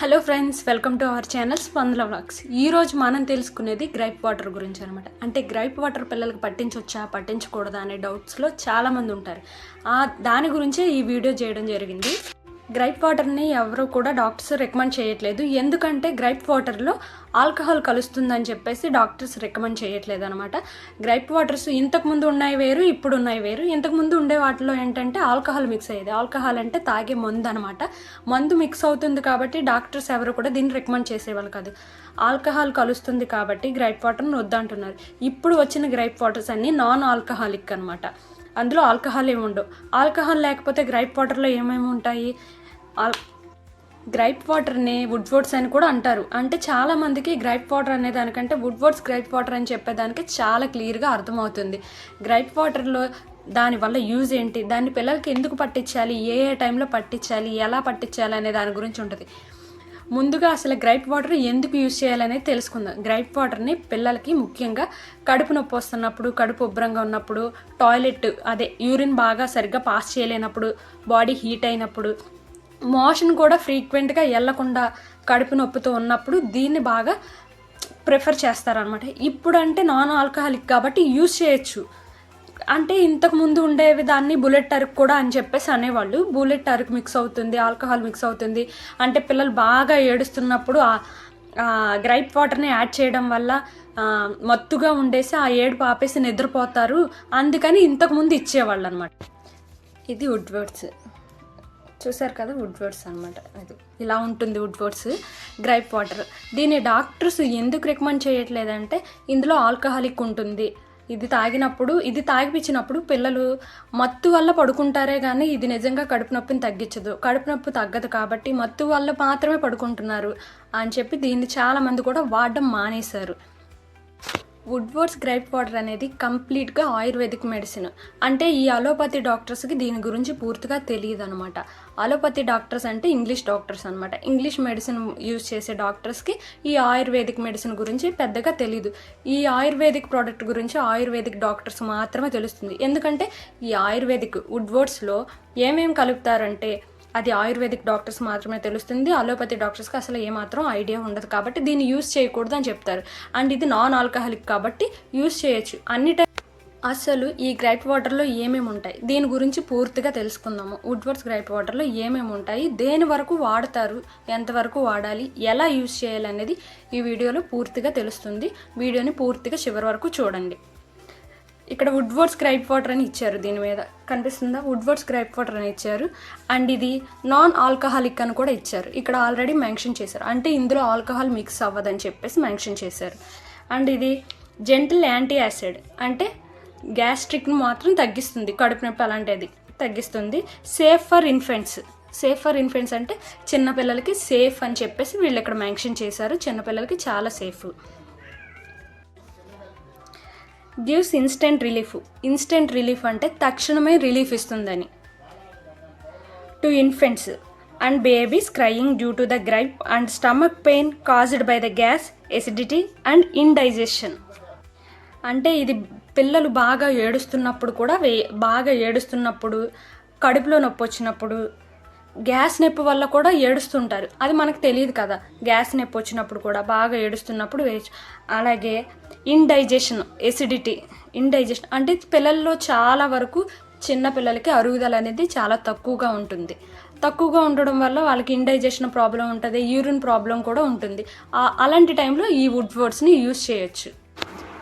Hello friends welcome to our channel Spandala vlogs ఈ రోజు మనం తెలుసుకునేది గ్రైప్ వాటర్ గురించి అనమాట అంటే గ్రైప్ వాటర్ పిల్లలకు పట్టించవచ్చా పట్టించకూడదా అనే డౌట్స్లో చాలామంది ఉంటారు. దాని గురించే ఈ వీడియో చేయడం జరిగింది. గ్రైప్ వాటర్ని ఎవరు కూడా డాక్టర్స్ రికమెండ్ చేయట్లేదు. ఎందుకంటే గ్రైప్ వాటర్లో ఆల్కహాల్ కలుస్తుందని చెప్పేసి డాక్టర్స్ రికమెండ్ చేయట్లేదు అనమాట గ్రైప్ వాటర్స్ ఇంతకుముందు ఉన్నాయి వేరు ఇప్పుడు ఉన్నాయి వేరు. ఇంతకుముందు ఉండే వాటిలో ఏంటంటే ఆల్కహాల్ మిక్స్ అయ్యేది. ఆల్కహాల్ అంటే తాగే మందు అనమాట మందు మిక్స్ అవుతుంది కాబట్టి డాక్టర్స్ ఎవరు కూడా దీన్ని రికమెండ్ చేసేవాళ్ళు కాదు. ఆల్కహాల్ కలుస్తుంది కాబట్టి గ్రైప్ వాటర్ని వద్దంటున్నారు. ఇప్పుడు వచ్చిన గ్రైప్ వాటర్స్ అన్నీ నాన్ ఆల్కహాలిక్ అనమాట అందులో ఆల్కహాల్ ఏమి ఉండవు. ఆల్కహాల్ లేకపోతే గ్రైప్ వాటర్లో ఏమేమి ఉంటాయి? గ్రైప్ వాటర్ని వుడ్ వర్డ్స్ అని కూడా అంటారు. అంటే చాలా మందికి గ్రైప్ వాటర్ అనే దానికంటే వుడ్ వర్డ్స్ గ్రైప్ వాటర్ అని చెప్పేదానికి చాలా క్లియర్గా అర్థమవుతుంది. గ్రైప్ వాటర్లో దానివల్ల యూజ్ ఏంటి? దాన్ని పిల్లలకి ఎందుకు పట్టించాలి? ఏ ఏ టైంలో పట్టించాలి? ఎలా పట్టించాలి అనే దాని గురించి ఉంటుంది. ముందుగా అసలు గ్రైప్ వాటర్ ఎందుకు యూజ్ చేయాలనేది తెలుసుకుందాం. గ్రైప్ వాటర్ని పిల్లలకి ముఖ్యంగా కడుపు నొప్పి వస్తున్నప్పుడు కడుపు ఉబ్బరంగా ఉన్నప్పుడు టాయిలెట్ అదే యూరిన్ బాగా సరిగ్గా పాస్ చేయలేనప్పుడు బాడీ హీట్ అయినప్పుడు మోషన్ కూడా ఫ్రీక్వెంట్గా వెళ్ళకుండా కడుపు నొప్పితో ఉన్నప్పుడు దీన్ని బాగా ప్రిఫర్ చేస్తారనమాట ఇప్పుడు అంటే నాన్ ఆల్కహాలిక్ కాబట్టి యూజ్ చేయొచ్చు. అంటే ఇంతకు ముందు ఉండేవి దాన్ని బుల్లెట్ అరకు కూడా అని చెప్పేసి అనేవాళ్ళు. బుల్లెట్ అరకు మిక్స్ అవుతుంది ఆల్కహాల్ మిక్స్ అవుతుంది. అంటే పిల్లలు బాగా ఏడుస్తున్నప్పుడు గ్రైప్ వాటర్ని యాడ్ చేయడం వల్ల మత్తుగా ఉండేసి ఆ ఏడుపు ఆపేసి నిద్రపోతారు. అందుకని ఇంతకుముందు ఇచ్చేవాళ్ళు అనమాట ఇది వుడ్ వర్డ్స్ చూసారు కదా వుడ్ వర్డ్స్ అనమాట అది. ఇలా ఉంటుంది వుడ్ వర్డ్స్ గ్రైప్ వాటర్ దీన్ని డాక్టర్స్ ఎందుకు రికమెండ్ చేయట్లేదంటే ఇందులో ఆల్కహాలిక్ ఉంటుంది. ఇది తాగినప్పుడు ఇది తాగిపించినప్పుడు పిల్లలు మత్తు వల్ల పడుకుంటారే కానీ ఇది నిజంగా కడుపు నొప్పిని తగ్గించదు. కడుపు నొప్పి తగ్గదు కాబట్టి మత్తు వల్ల మాత్రమే పడుకుంటున్నారు అని చెప్పి దీన్ని చాలామంది కూడా వాడడం మానేశారు. వుడ్వర్డ్స్ గ్రైప్ వాటర్ అనేది కంప్లీట్గా ఆయుర్వేదిక్ మెడిసిన్. అంటే ఈ అలోపతి డాక్టర్స్కి దీని గురించి పూర్తిగా తెలియదు అనమాట అలోపతి డాక్టర్స్ అంటే ఇంగ్లీష్ డాక్టర్స్ అనమాట ఇంగ్లీష్ మెడిసిన్ యూజ్ చేసే డాక్టర్స్కి ఈ ఆయుర్వేదిక్ మెడిసిన్ గురించి పెద్దగా తెలియదు ఈ ఆయుర్వేదిక్ ప్రోడక్ట్ గురించి ఆయుర్వేదిక్ డాక్టర్స్ మాత్రమే తెలుస్తుంది. ఎందుకంటే ఈ ఆయుర్వేదిక్ వుడ్వర్డ్స్లో ఏమేమి కలుపుతారంటే అది ఆయుర్వేదిక్ డాక్టర్స్ మాత్రమే తెలుస్తుంది. అలోపతి డాక్టర్స్కి అసలు ఏమాత్రం ఐడియా ఉండదు కాబట్టి దీన్ని యూస్ చేయకూడదు అని చెప్తారు. అండ్ ఇది నాన్ ఆల్కహాలిక్ కాబట్టి యూస్ చేయొచ్చు. అన్ని టైం అసలు ఈ గ్రైప్ వాటర్లో ఏమేమి ఉంటాయి? దీని గురించి పూర్తిగా తెలుసుకుందాము. వుడ్వర్డ్స్ గ్రైప్ వాటర్లో ఏమేమి ఉంటాయి? దేని వరకు వాడతారు? ఎంతవరకు వాడాలి? ఎలా యూస్ చేయాలి అనేది ఈ వీడియోలో పూర్తిగా తెలుస్తుంది. వీడియోని పూర్తిగా చివరి వరకు చూడండి. ఇక్కడ వుడ్వర్డ్ గ్రైప్ వాటర్ అని ఇచ్చారు దీని మీద. కనిపిస్తుందా? వుడ్వర్డ్ గ్రైప్ వాటర్ అని ఇచ్చారు. అండ్ ఇది నాన్ ఆల్కహాలిక్ అని కూడా ఇచ్చారు. ఇక్కడ ఆల్రెడీ మెన్షన్ చేశారు. అంటే ఇందులో ఆల్కహాల్ మిక్స్ అవ్వదని చెప్పేసి మెన్షన్ చేశారు. అండ్ ఇది జెంటిల్ యాంటీ యాసిడ్ అంటే గ్యాస్ట్రిక్ను మాత్రం తగ్గిస్తుంది. కడుపు నొప్పి అలాంటిది తగ్గిస్తుంది. Safe for infants safe for infants అంటే చిన్నపిల్లలకి సేఫ్ అని చెప్పేసి వీళ్ళు ఇక్కడ మెన్షన్ చేశారు. చిన్నపిల్లలకి చాలా safe gives instant relief. Instant relief అంటే తక్షణమే రిలీఫ్ ఇస్తుందని. To infants and babies crying due to the gripe and stomach pain caused by the gas acidity and indigestion. అంటే ఇది పిల్లలు బాగా ఏడుస్తున్నప్పుడు కూడా వే బాగా ఏడుస్తున్నప్పుడు కడుపులో నొప్పి వచ్చినప్పుడు గ్యాస్ నొప్పి వల్ల కూడా ఏడుస్తుంటారు. అది మనకు తెలియదు కదా. గ్యాస్ నొప్పి వచ్చినప్పుడు కూడా బాగా ఏడుస్తున్నప్పుడు వేయచ్చు అలాగే ఇండైజెషన్ ఎసిడిటీ. ఇండైజెషన్ అంటే పిల్లల్లో చాలా వరకు చిన్న పిల్లలకి అరుగుదల అనేది చాలా తక్కువగా ఉంటుంది. తక్కువగా ఉండడం వల్ల వాళ్ళకి ఇండైజెషన్ ప్రాబ్లం ఉంటుంది యూరిన్ ప్రాబ్లం కూడా ఉంటుంది. అలాంటి టైంలో ఈ వుడ్ వర్డ్స్ని యూజ్ చేయొచ్చు.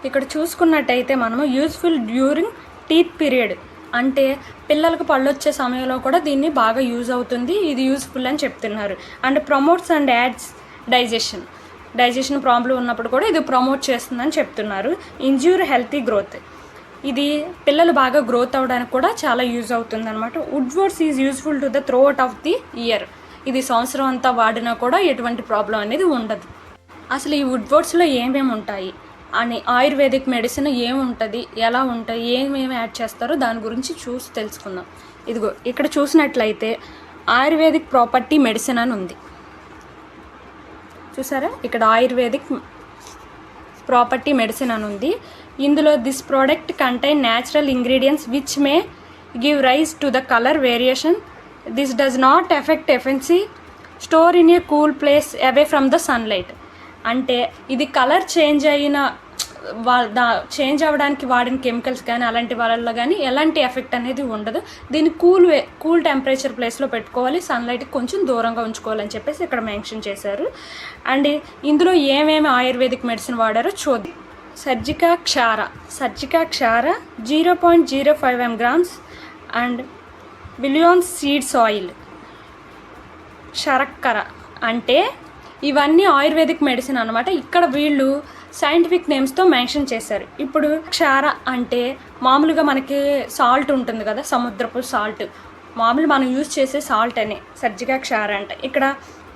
ఇక్కడ చూసుకున్నట్టయితే మనము యూస్ఫుల్ డ్యూరింగ్ టీత్ పీరియడ్ అంటే పిల్లలకు పళ్ళు వచ్చే సమయంలో కూడా దీన్ని బాగా యూజ్ అవుతుంది. ఇది యూస్ఫుల్ అని చెప్తున్నారు. And promotes and aids digestion. Digestion problem ఉన్నప్పుడు కూడా ఇది ప్రమోట్ చేస్తుందని చెప్తున్నారు. Ensure healthy growth. ఇది పిల్లలు బాగా గ్రోత్ అవ్వడానికి కూడా చాలా యూజ్ అవుతుంది అనమాట Woodwards is useful to the throughout of the year. ఇది సంవత్సరం అంతా వాడినా కూడా ఎటువంటి ప్రాబ్లం అనేది ఉండదు. అసలు ఈ వుడ్వర్డ్స్లో ఏమేమి ఉంటాయి? అని ఆయుర్వేదిక్ మెడిసిన్ ఏముంటుంది? ఎలా ఉంటుంది ఏమేమి యాడ్ చేస్తారో దాని గురించి చూసి తెలుసుకుందాం. ఇదిగో ఇక్కడ చూసినట్లయితే ఆయుర్వేదిక్ ప్రాపర్టీ మెడిసిన్ అని ఉంది. చూసారా? ఇక్కడ ఆయుర్వేదిక్ ప్రాపర్టీ మెడిసిన్ అని ఉంది. ఇందులో this product contain natural ingredients which may give rise to the colour variation this does not affect efficacy store in a cool place away from the sunlight అంటే ఇది colour change అయిన వా- దా change అవ్వడానికి వాడిన chemicals కానీ అలాంటి వాళ్ళల్లో కానీ ఎలాంటి ఎఫెక్ట్ అనేది ఉండదు. దీన్ని కూల్ వే కూల్ టెంపరేచర్ ప్లేస్లో పెట్టుకోవాలి. సన్లైట్కి కొంచెం దూరంగా ఉంచుకోవాలని చెప్పేసి ఇక్కడ మెన్షన్ చేశారు. అండ్ ఇందులో ఏమేమి ఆయుర్వేదిక్ మెడిసిన్ వాడారో చూద్దాం. సర్జికా క్షార. సర్జికా క్షార zero point zero five M grams and బిలియోన్ seeds oil. శరక్కర. అంటే ఇవన్నీ ఆయుర్వేదిక్ మెడిసిన్ అనమాట ఇక్కడ వీళ్ళు సైంటిఫిక్ నేమ్స్తో మెన్షన్ చేశారు. ఇప్పుడు క్షార అంటే మామూలుగా మనకి సాల్ట్ ఉంటుంది కదా సముద్రపు సాల్ట్. మామూలు మనం యూజ్ చేసే సాల్ట్ అనే సర్జిగా క్షార అంటే. ఇక్కడ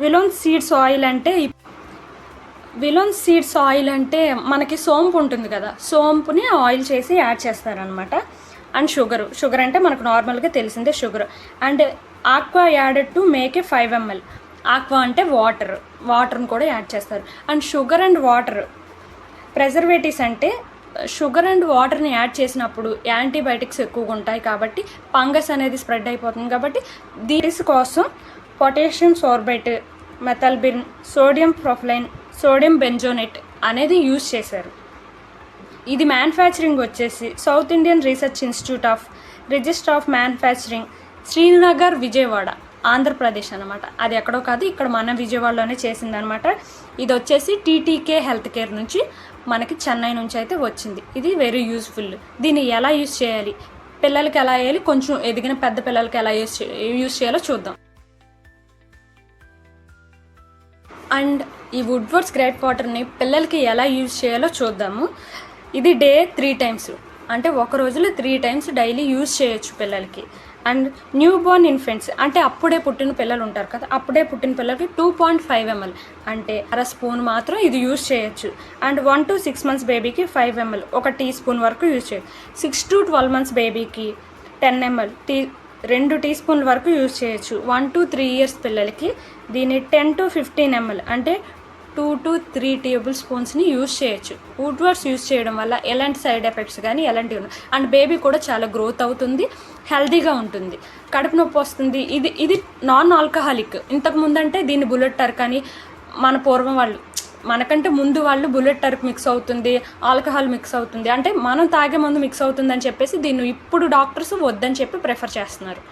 విలోన్ సీడ్స్ ఆయిల్ అంటే విలోన్ సీడ్స్ ఆయిల్ అంటే మనకి సోంపు ఉంటుంది కదా సోంపుని ఆయిల్ చేసి యాడ్ చేస్తారనమాట అండ్ షుగర్. షుగర్ అంటే మనకు నార్మల్గా తెలిసిందే sugar. And aqua added to make a five ML. Aqua అంటే వాటర్ వాటర్ని కూడా యాడ్ చేస్తారు. And sugar and water preservatives అంటే షుగర్ అండ్ వాటర్ని యాడ్ చేసినప్పుడు యాంటీబయాటిక్స్ ఎక్కువగా ఉంటాయి కాబట్టి ఫంగస్ అనేది స్ప్రెడ్ అయిపోతుంది కాబట్టి దీస్ కోసం potassium sorbate మెథల్బిన్ sodium ప్రొఫ్లైన్ sodium benzoate అనేది యూజ్ చేశారు. ఇది మ్యానుఫ్యాక్చరింగ్ వచ్చేసి South Indian research institute of register of manufacturing Srinagar Vijayawada. Andhra Pradesh అనమాట అది ఎక్కడో కాదు ఇక్కడ మన విజయవాడలోనే చేసిందనమాట ఇది వచ్చేసి టీటీకే హెల్త్ కేర్ నుంచి మనకి చెన్నై నుంచి అయితే వచ్చింది. ఇది వెరీ యూస్ఫుల్ దీన్ని ఎలా యూస్ చేయాలి? పిల్లలకి ఎలా వేయాలి కొంచెం ఎదిగిన పెద్ద పిల్లలకి ఎలా యూజ్ యూస్ చేయాలో చూద్దాం. అండ్ ఈ వుడ్వర్డ్స్ గ్రేట్ వాటర్ని పిల్లలకి ఎలా యూజ్ చేయాలో చూద్దాము. ఇది డే త్రీ టైమ్స్. అంటే ఒక రోజులో త్రీ టైమ్స్ డైలీ యూజ్ చేయొచ్చు పిల్లలకి. అండ్ న్యూ బోర్న్ ఇన్ఫెంట్స్ అంటే అప్పుడే పుట్టిన పిల్లలు ఉంటారు కదా అప్పుడే పుట్టిన పిల్లలకి టూ పాయింట్ ఫైవ్ ఎంఎల్ అంటే అర స్పూన్ మాత్రం ఇది యూజ్ చేయొచ్చు. And one to six months బేబీకి ఫైవ్ ఎంఎల్ ఒక టీ స్పూన్ వరకు యూజ్ చేయొచ్చు. సిక్స్ టు ట్వెల్వ్ మంత్స్ బేబీకి టెన్ ఎంఎల్ టీ రెండు టీ స్పూన్ల వరకు యూజ్ చేయొచ్చు. వన్ టు త్రీ ఇయర్స్ పిల్లలకి దీన్ని టెన్ టు ఫిఫ్టీన్ ఎంఎల్ అంటే టూ టు త్రీ టేబుల్ స్పూన్స్ని యూజ్ చేయొచ్చు. వుడ్వర్డ్స్ యూజ్ చేయడం వల్ల ఎలాంటి సైడ్ ఎఫెక్ట్స్ కానీ ఎలాంటివి అండ్ బేబీ కూడా చాలా గ్రోత్ అవుతుంది. హెల్దీగా ఉంటుంది. కడుపు నొప్పి వస్తుంది. ఇది ఇది నాన్ ఆల్కహాలిక్ ఇంతకు ముందంటే దీన్ని బుల్లెట్ టర్క్ అని మన పూర్వం వాళ్ళు మనకంటే ముందు వాళ్ళు బుల్లెట్ టర్క్ మిక్స్ అవుతుంది ఆల్కహాల్ మిక్స్ అవుతుంది. అంటే మనం తాగే ముందు మిక్స్ అవుతుందని చెప్పేసి దీన్ని ఇప్పుడు డాక్టర్స్ వద్దని చెప్పి ప్రిఫర్ చేస్తున్నారు.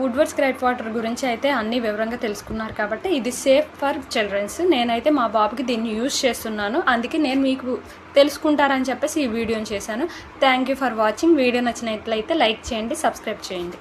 వుడ్వర్డ్స్ గ్రైట్ వాటర్ గురించి అయితే అన్ని వివరంగా తెలుసుకున్నారు కాబట్టి ఇది సేఫ్ ఫర్ చిల్డ్రన్స్ నేనైతే మా బాబుకి దీన్ని యూజ్ చేస్తున్నాను. అందుకే నేను మీకు తెలుసుకుంటారని చెప్పేసి ఈ వీడియోని చేశాను. Thank you for watching video నచ్చినట్లయితే లైక్ చేయండి సబ్స్క్రైబ్ చేయండి.